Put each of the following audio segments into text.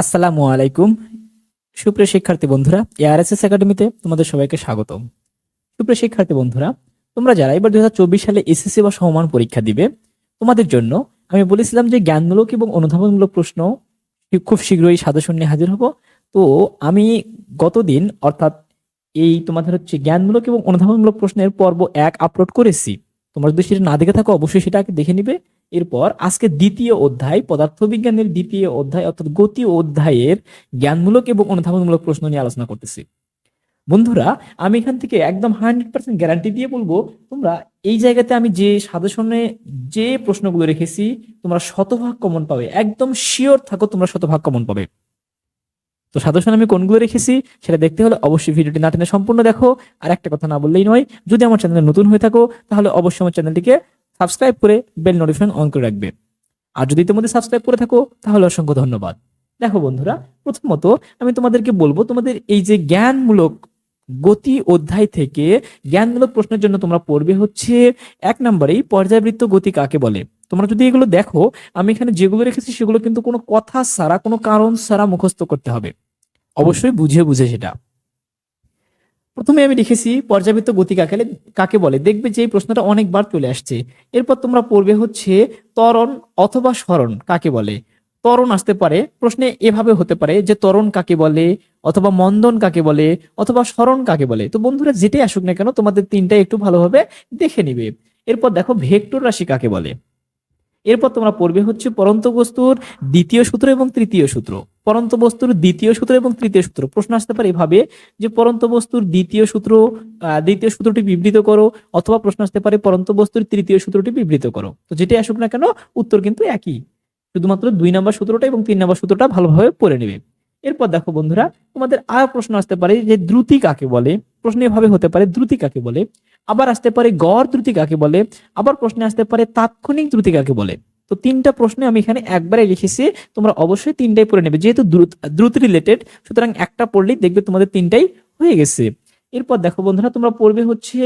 আসসালামু আলাইকুম। সুপ্রিয় শিক্ষার্থী বন্ধুরা এআরএসএস একাডেমিতে তোমাদের সবাইকে স্বাগতম। সুপ্রিয় শিক্ষার্থী বন্ধুরা, তোমরা যারা এবার দু হাজার চব্বিশ সালে এসএসসি বা সমমান পরীক্ষা দিবে, তোমাদের জন্য আমি বলেছিলাম যে জ্ঞানমূলক এবং অনুধাবনমূলক প্রশ্ন খুব শীঘ্রই সাজেশন নিয়ে হাজির হব। তো আমি গতদিন, অর্থাৎ এই তোমাদের হচ্ছে জ্ঞানমূলক এবং অনুধাবনমূলক প্রশ্নের পর্ব এক আপলোড করেছি। তোমরা যদি সেটা না দেখে থাকো, অবশ্যই সেটা দেখে নিবে। এরপর আজকে দ্বিতীয় অধ্যায়, পদার্থবিজ্ঞানের দ্বিতীয় অধ্যায়, অর্থাৎ গতি অধ্যায়ের জ্ঞানমূলক এবং অনুধাবনমূলক প্রশ্ন নিয়ে আলোচনা করতেছি। বন্ধুরা, আমি এখান থেকে একদম হান্ড্রেড পার্সেন্ট গ্যারান্টি দিয়ে বলব, তোমরা এই জায়গাতে আমি যে সাজেশনে যে প্রশ্নগুলো রেখেছি, তোমরা শতভাগ কমন পাবে। একদম শিওর থাকো তোমরা শতভাগ কমন পাবে। তো সাজেশন আমি কোনগুলো রেখেছি, সেটা দেখতে হলে অবশ্যই ভিডিওটি না টেনে সম্পূর্ণ দেখো। আর একটা কথা না বললেই নয়, যদি আমার চ্যানেলে নতুন হয়ে থাকো, তাহলে অবশ্যই আমার চ্যানেলটিকে সাবস্ক্রাইব করে বেল নোটিফিকেশন অন করে রাখবে। আর যদি তোমাদের সাবস্ক্রাইব করে থাকো, তাহলে অসংখ্য ধন্যবাদ। দেখো বন্ধুরা, প্রথমত আমি তোমাদেরকে বলব, তোমাদের এই যে জ্ঞানমূলক গতি অধ্যায় থেকে জ্ঞানমূলক প্রশ্নের জন্য তোমরা পড়বে হচ্ছে এক নম্বরেই পর্যায়বৃত্ত গতি কাকে বলে? তোমরা যদি এগুলো দেখো, আমি এখানে যেগুলো রেখেছি সেগুলো কিন্তু কোনো কথা ছাড়া, কোনো কারণ ছাড়া মুখস্থ করতে হবে। অবশ্যই বুঝে বুঝে সেটা। প্রথমে আমি লিখেছি পর্যাবৃত্ত গতি কাকে কাকে বলে? দেখবে যে এই প্রশ্নটা অনেকবার চলে আসছে। এরপর তোমরা পড়বে হচ্ছে, ত্বরণ অথবা স্মরণ কাকে বলে? ত্বরণ আসতে পারে, প্রশ্নে এভাবে হতে পারে যে ত্বরণ কাকে বলে, অথবা মন্দন কাকে বলে, অথবা স্মরণ কাকে বলে? তো বন্ধুরা যেটাই আসুক না কেন, তোমাদের তিনটা একটু ভালোভাবে দেখে নিবে। এরপর দেখো ভেক্টর রাশি কাকে বলে? এরপর তোমরা পড়বে হচ্ছে পরন্ত বস্তুর দ্বিতীয় সূত্র এবং তৃতীয় সূত্র। পরন্ত বস্তুর দ্বিতীয় সূত্র এবং তৃতীয় সূত্র। প্রশ্ন আসতে পারে এভাবে যে পরন্ত বস্তুর দ্বিতীয় সূত্র দ্বিতীয় সূত্রটি বিবৃত করো, অথবা প্রশ্ন আসতে পারে পরন্ত বস্তুর তৃতীয় সূত্রটি বিবৃত করো। তো যেটাই আসুক না কেন, উত্তর কিন্তু একই। শুধুমাত্র দুই নম্বর সূত্রটা এবং তিন নম্বর সূত্রটা ভালোভাবে পড়ে নেবে। এরপর দেখো বন্ধুরা, তোমাদের আর প্রশ্ন আসতে পারে যে দ্রুতি কাকে বলে? প্রশ্ন এভাবে হতে পারে, দ্রুতি কাকে বলে? আবার আসতে পারে গড় দ্রুতি কাকে বলে? আবার প্রশ্নে আসতে পারে তাৎক্ষণিক দ্রুতি কাকে বলে? তো তিনটা প্রশ্ন আমি এখানে একবারে লিখেছি, তোমরা অবশ্যই তিনটাই পড়ে নেবে। যেহেতু দ্রুত দ্রুত রিলেটেড সুতরাং একটা পড়লেই দেখবে তোমাদের তিনটাই হয়ে গেছে। এরপর দেখো বন্ধুরা, তোমরা পড়বে হচ্ছে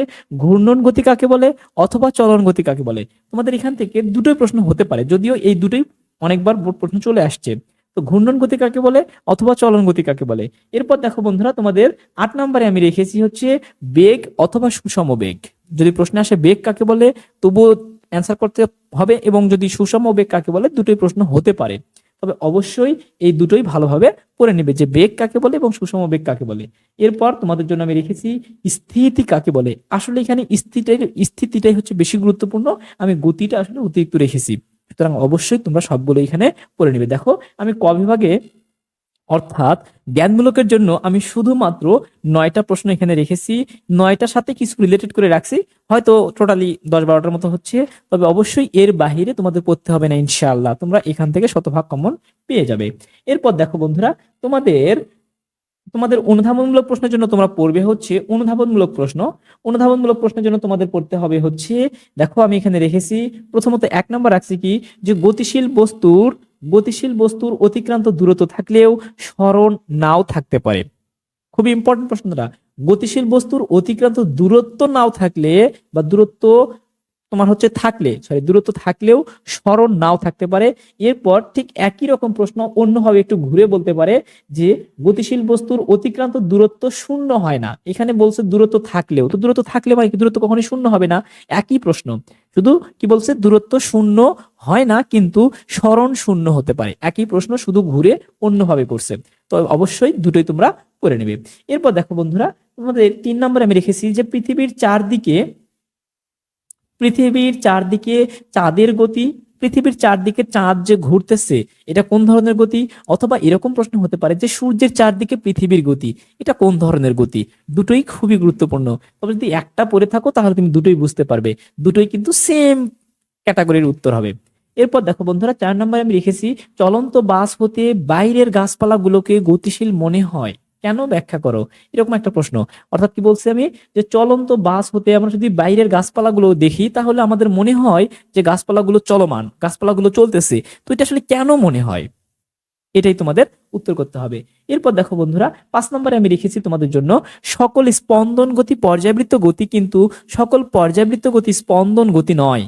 ঘূর্ণন গতি কাকে বলে অথবা চলন গতি কাকে বলে। তোমাদের এখান থেকে দুটোই প্রশ্ন হতে পারে, যদিও এই দুটোই অনেকবার প্রশ্ন চলে আসছে। তো ঘূর্ণন গতি কাকে বলে অথবা চলন গতি কাকে বলে। এরপর দেখো বন্ধুরা, তোমাদের আট নম্বরে আমি রেখেছি হচ্ছে বেগ অথবা সুষম বেগ। যদি প্রশ্নে আসে বেগ কাকে বলে, তবুও অ্যান্সার করতে হবে এবং যদি সুষম বেগ কাকে বলে? দুটোই প্রশ্ন হতে পারে। তবে অবশ্যই এই দুটোই ভালোভাবে করে নেবে যে বেগ কাকে বলে এবং সুষম বেগ কাকে বলে। এরপর তোমাদের জন্য আমি রেখেছি স্থিতি কাকে বলে। আসলে এখানে স্থিতিটাই স্থিতিটাই হচ্ছে বেশি গুরুত্বপূর্ণ। আমি গতিটা আসলে অতিরিক্ত রেখেছি। সুতরাং অবশ্যই তোমরা সবগুলো এখানে পড়ে নিবে। দেখো, আমি ক বিভাগে অর্থাৎ জ্ঞানমূলকের জন্য আমি শুধুমাত্র নয়টা প্রশ্ন এখানে রেখেছি, নয়টার সাথে কিছু রিলেটেড করে রাখছি, হয়তো টোটালি দশ বারোটার মতো হচ্ছে, তবে অবশ্যই এর বাহিরে তোমাদের পড়তে হবে না ইনশাআল্লাহ, তোমরা এখান থেকে শতভাগ কমন পেয়ে যাবে। এরপর দেখো বন্ধুরা, তোমাদের তোমাদের অনুধাবনমূলক প্রশ্নের জন্য তোমরা পড়বে হচ্ছে অনুধাবনমূলক প্রশ্ন। অনুধাবনমূলক প্রশ্নের জন্য তোমাদের পড়তে হবে হচ্ছে, দেখো আমি এখানে রেখেছি, প্রথমত এক নম্বর রাখছি কি, যে গতিশীল বস্তুর গতিশীল বস্তুর অতিক্রান্ত দূরত্ব থাকলেও স্মরণ নাও থাকতে পারে। খুবই ইম্পর্টেন্ট প্রশ্নটা। গতিশীল বস্তুর অতিক্রান্ত দূরত্ব নাও থাকলে বা দূরত্ব তোমার হচ্ছে থাকলে সরি দূরত্ব থাকলেও স্মরণ নাও থাকতে পারে। এরপর ঠিক একই রকম প্রশ্ন অন্যভাবে একটু ঘুরে বলতে পারে যে, গতিশীল বস্তুর অতিক্রান্ত দূরত্ব শূন্য হয় না। এখানে বলছে দূরত্ব থাকলেও। তো দূরত্ব থাকলে মানে দূরত্ব কখনোই শূন্য হবে না? একই প্রশ্ন। শুধু কি বলছে? দূরত্ব শূন্য হয় না, কিন্তু স্মরণ শূন্য হতে পারে। একই প্রশ্ন শুধু ঘুরে অন্যভাবে করছে। তো অবশ্যই দুটোই তোমরা করে নেবে। এরপর দেখো বন্ধুরা, তোমাদের তিন নম্বরে আমি রেখেছি যে পৃথিবীর চারদিকে পৃথিবীর চারদিকে চাঁদের গতি, পৃথিবীর চারদিকে চাঁদ যে ঘুরতেছে, এটা কোন ধরনের গতি? অথবা এরকম প্রশ্ন হতে পারে যে সূর্যের চারদিকে পৃথিবীর গতি, এটা কোন ধরনের গতি? দুটোই খুবই গুরুত্বপূর্ণ। তবে যদি একটা পড়ে থাকো, তাহলে তুমি দুটোই বুঝতে পারবে। দুটোই কিন্তু সেম ক্যাটাগরির উত্তর হবে। এরপর দেখো বন্ধুরা, চার নম্বরে আমি রেখেছি চলন্ত বাস হতে বাইরের গাছপালাগুলোকে গতিশীল মনে হয়। কেন ব্যাখ্যা করো? এরকম একটা প্রশ্ন। অর্থাৎ কি বলছি আমি? যে চলন্ত বাস হতে আমরা যদি বাইরের গাছপালাগুলো দেখি, তাহলে আমাদের মনে হয় যে গাছপালাগুলো চলমান, গাছপালাগুলো চলতেছে। তো এটা আসলে কেন মনে হয়? এটাই তোমাদের উত্তর করতে হবে। এরপর দেখো বন্ধুরা, পাঁচ নম্বরে আমি রেখেছি তোমাদের জন্য, সকল স্পন্দন গতি পর্যাবৃত্ত গতি কিন্তু সকল পর্যাবৃত্ত গতি স্পন্দন গতি নয়।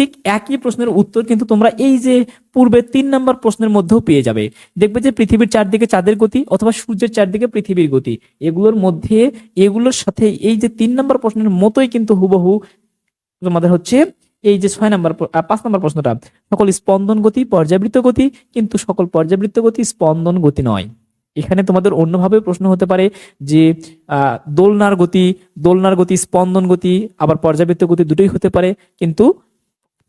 ঠিক একই প্রশ্নের উত্তর কিন্তু তোমরা এই যে পূর্বে তিন নম্বর প্রশ্নের মধ্যেও পেয়ে যাবে। দেখবে যে পৃথিবীর চারদিকে চাঁদের গতি অথবা সূর্যের চারদিকে পৃথিবীর গতি। এগুলোর মধ্যে, এগুলোর সাথে এই যে তিন নম্বর প্রশ্নের মতোই কিন্তু হুবহু তোমাদের হচ্ছে এই যে ছয় নম্বর পাঁচ নম্বর প্রশ্নটা, সকল স্পন্দন গতি, পর্যাবৃত্ত গতি, কিন্তু সকল পর্যাবৃত্ত গতি স্পন্দন গতি নয়। এখানে তোমাদের অন্যভাবে প্রশ্ন হতে পারে যে দোলনার গতি দোলনার গতি, স্পন্দন গতি, আবার পর্যাবৃত্ত গতি দুটোই হতে পারে, কিন্তু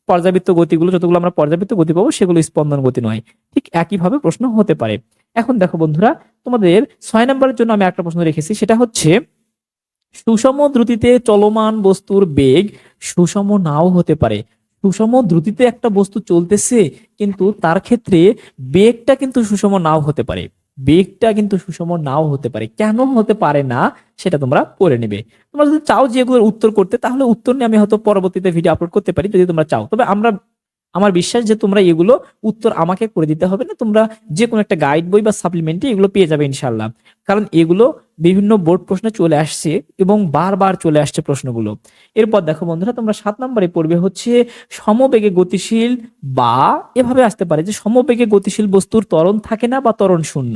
পর্যাবৃত্ত গতিগুলো, যতগুলো আমরা পর্যাবৃত্ত গতি পাবো, সেগুলো স্পন্দন গতি নয়। ঠিক একইভাবে প্রশ্ন হতে পারে। এখন দেখো বন্ধুরা, তোমাদের ছয় নম্বরের জন্য আমি একটা প্রশ্ন রেখেছি, সেটা হচ্ছে, সুষম দ্রুতিতে চলমান বস্তুর বেগ সুষম নাও হতে পারে। সুষম দ্রুতিতে একটা বস্তু চলতেছে, কিন্তু তার ক্ষেত্রে বেগটা কিন্তু সুষম নাও হতে পারে। বেগটা কিন্তু সুষম নাও হতে পারে। কেন হতে পারে না, সেটা তোমরা পড়ে নেবে। তোমরা যদি চাও যে এগুলোর উত্তর করতে, তাহলে উত্তর নিয়ে আমি হয়তো পরবর্তীতে ভিডিও আপলোড করতে পারি, যদি তোমরা চাও। তবে আমরা আমার বিশ্বাস যে তোমরা এগুলো উত্তর আমাকে করে দিতে হবে না, তোমরা যে কোনো একটা গাইড বই বা সাপ্লিমেন্টে এগুলো পেয়ে যাবে ইনশাল্লাহ কারণ এগুলো বিভিন্ন বোর্ড প্রশ্নে চলে আসছে এবং বারবার চলে আসছে প্রশ্নগুলো। এরপর দেখো বন্ধুরা, তোমরা সাত নম্বরে পড়বে হচ্ছে সমবেগে গতিশীল বা এভাবে আসতে পারে যে সমবেগে গতিশীল বস্তুর ত্বরণ থাকে না বা ত্বরণ শূন্য।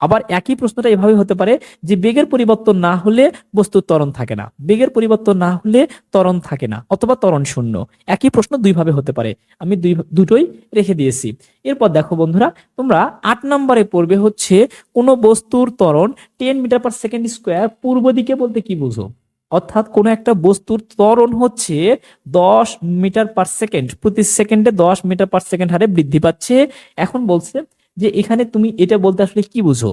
আবার একই প্রশ্নটা এভাবে হতে পারে যে বেগের পরিবর্তন না হলে বস্তুর ত্বরণ থাকে না। বেগের পরিবর্তন না হলে ত্বরণ থাকে না, অথবা ত্বরণ শূন্য। একই প্রশ্ন দুইভাবে হতে পারে। আমি দুই, দুটোই রেখে দিয়েছি। এরপর দেখো বন্ধুরা, তোমরা আট নম্বরে পড়বে হচ্ছে, কোনো বস্তুর ত্বরণ ten meter per second square পূর্ব দিকে বলতে কি বুঝো? অর্থাৎ কোনো একটা বস্তুর ত্বরণ হচ্ছে দশ মিটার পার সেকেন্ড, প্রতি সেকেন্ডে দশ মিটার পার সেকেন্ড হারে বৃদ্ধি পাচ্ছে। এখন বলছে যে এখানে তুমি এটা বলতে আসলে কি বুঝো?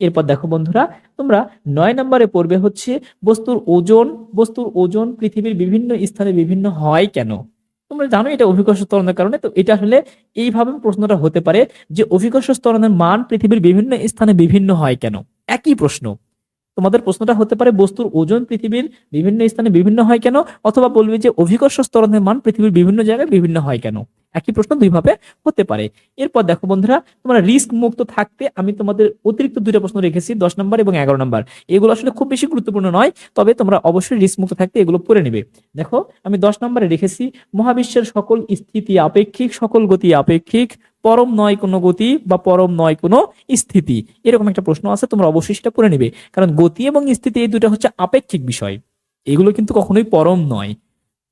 এরপর দেখো বন্ধুরা, তোমরা নয় নম্বরে পড়বে হচ্ছে, বস্তুর ওজন বস্তুর ওজন পৃথিবীর বিভিন্ন স্থানে বিভিন্ন হয় কেন? তোমরা জানো এটা অভিকর্ষ ত্বরণের কারণে, তো এটা আসলে এইভাবে প্রশ্নটা হতে পারে যে অভিকর্ষ ত্বরণের মান পৃথিবীর বিভিন্ন স্থানে বিভিন্ন হয় কেন? একই প্রশ্ন। তোমাদের প্রশ্নটা হতে পারে, বস্তুর ওজন পৃথিবীর বিভিন্ন স্থানে বিভিন্ন হয় কেন? অথবা বলবে যে অভিকর্ষ স্তরণের মান পৃথিবীর বিভিন্ন জায়গায় বিভিন্ন হয় কেন? একই প্রশ্ন দুইভাবে হতে পারে। এরপর দেখো বন্ধুরা, তোমরা রিস্ক মুক্ত থাকতে আমি তোমাদের অতিরিক্ত দুইটা প্রশ্ন রেখেছি, দশ নম্বর এবং এগারো নম্বর। এগুলো আসলে খুব বেশি গুরুত্বপূর্ণ নয়, তবে তোমরা অবশ্যই রিস্ক মুক্ত থাকতে এগুলো পড়ে নেবে। দেখো, আমি দশ নম্বরে রেখেছি, মহাবিশ্বের সকল স্থিতি আপেক্ষিক, সকল গতি আপেক্ষিক, পরম নয় কোনো গতি বা পরম নয় কোনো স্থিতি। এরকম একটা প্রশ্ন আছে, তোমরা অবশ্যই সেটা পড়ে নেবে। কারণ গতি এবং স্থিতি এই দুটো হচ্ছে আপেক্ষিক বিষয়। এগুলো কিন্তু কখনোই পরম নয়।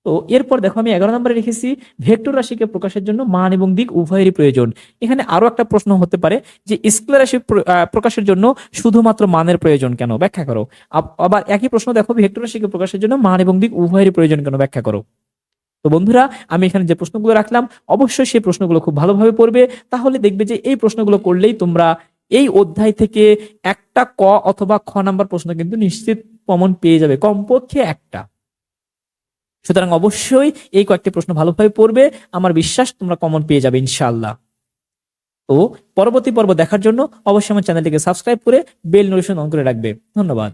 তো এরপর দেখো আমি এগারো নম্বরে রেখেছি ভেক্টর রাশিকে প্রকাশের জন্য মান এবং দিক উভয়েরই প্রয়োজন। এখানে আরও একটা প্রশ্ন হতে পারে যে স্কেলার রাশি প্রকাশের জন্য শুধুমাত্র মানের প্রয়োজন কেন? ব্যাখ্যা করো। আব- আবার একই প্রশ্ন দেখো, ভেক্টর রাশিকে প্রকাশের জন্য মান এবং দিক উভয়েরই প্রয়োজন কেন? ব্যাখ্যা করো। তো বন্ধুরা, আমি এখানে যে প্রশ্নগুলো রাখলাম, অবশ্যই সেই প্রশ্নগুলো খুব ভালোভাবে পড়বে। তাহলে দেখবে যে এই প্রশ্নগুলো করলেই তোমরা এই অধ্যায় থেকে একটা ক অথবা খ নাম্বার প্রশ্ন কিন্তু নিশ্চিত কমন পেয়ে যাবে, কমপক্ষে একটা। সুতরাং অবশ্যই এই কয়েকটি প্রশ্ন ভালোভাবে পড়বে। আমার বিশ্বাস তোমরা কমন পেয়ে যাবে, ইনশাআল্লাহ। তো পরবর্তী পর্ব দেখার জন্য অবশ্যই আমার চ্যানেলটিকে সাবস্ক্রাইব করে বেল নোটিফিকেশন অন করে রাখবে। ধন্যবাদ।